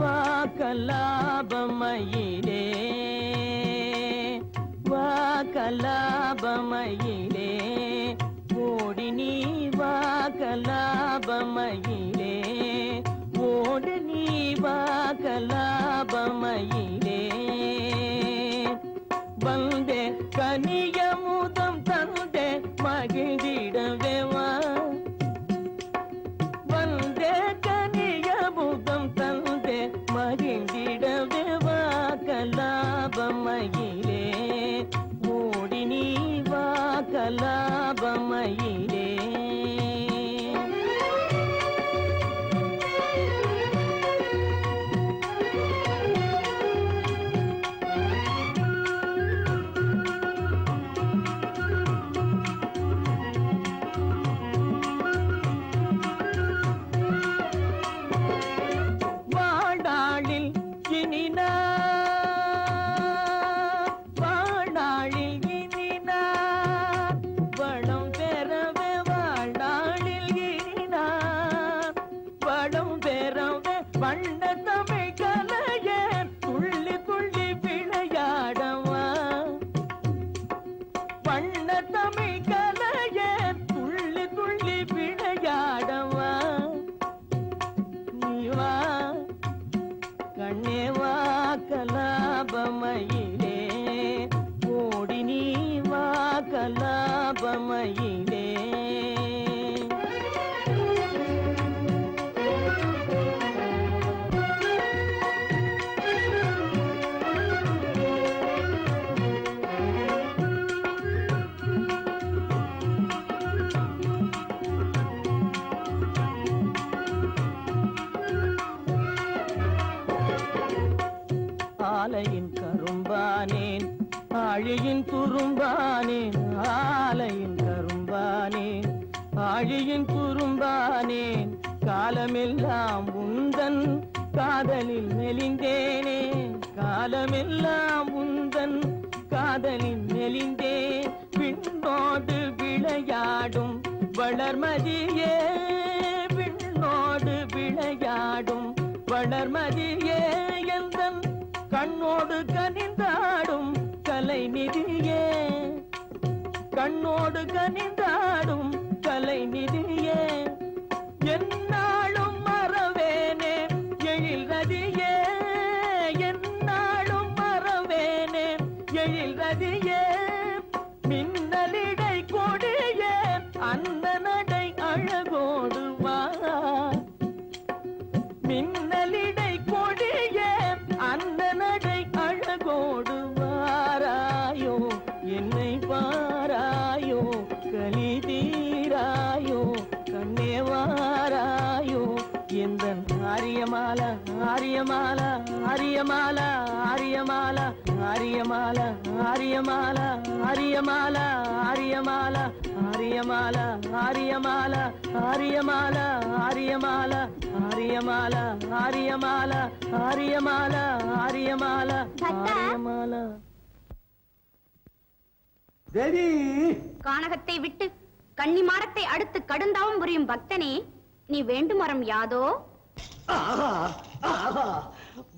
வாக்கலாபமயிலே வாக்கலாபமயிலே ஓடி நீ வாக்கலாபமயிலே. கலாபமயிலே மூடி நீ வா கலாபமயிலே. வாடாளில் ஆலையின் கரும்பானேன் ஆழியின் துரும்பானேன் ஆலையின் கரும்பானேன் ஆழியின் குறும்பானேன் காலமெல்லாம் உந்தன் காதலில் மெலிந்தேனே காலமெல்லாம் உந்தன் காதலில் மெலிந்தேன் விண்ணோடு விளையாடும் வளர்மதியே விண்ணோடு விளையாடும் வளர்மதியே. கண்ணோடு கனிந்தாடும் கலை நிதியே. கண்ணோடு கனிந்தாடும் கலை நிதியே. என்னாலும் மறவேனே எழில் ரதியே. ஆரியமால ஆரியமால ஆரியமால ஆரியமால ஆரியமால ஆரியமால ஆரியமால ஆரியமால ஆரியமால ஆரியமால ஆரியமால ஆரியமால ஆரியமால ஆரியமால ஆரியமால ஆரியமால தேவி கானகத்தை விட்டு கன்னிமாடத்தை அடுத்து கடுந்தாவும் புரியும் பக்தனே நீ வேண்டும் வரம் யாதோ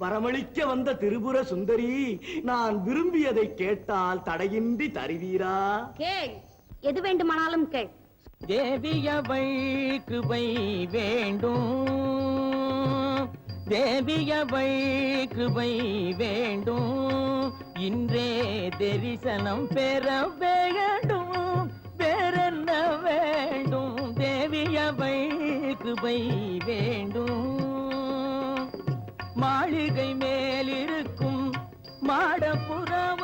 வரமளிக்க வந்த திரிபுர சுந்தரி நான் விரும்பியதை கேட்டால் தடையின்றி தருவீரா? கேள். எது வேண்டுமானாலும் கேள். தேவியவை கிருபை வேண்டும். தேவியவை கிருபை வேண்டும். இன்றே தரிசனம் பெற வேண்டும். வேறென்ன வேண்டும்? தேவியவை கிருபை வேண்டும். மாளிகை மேலிருக்கும் மாடப்புறவ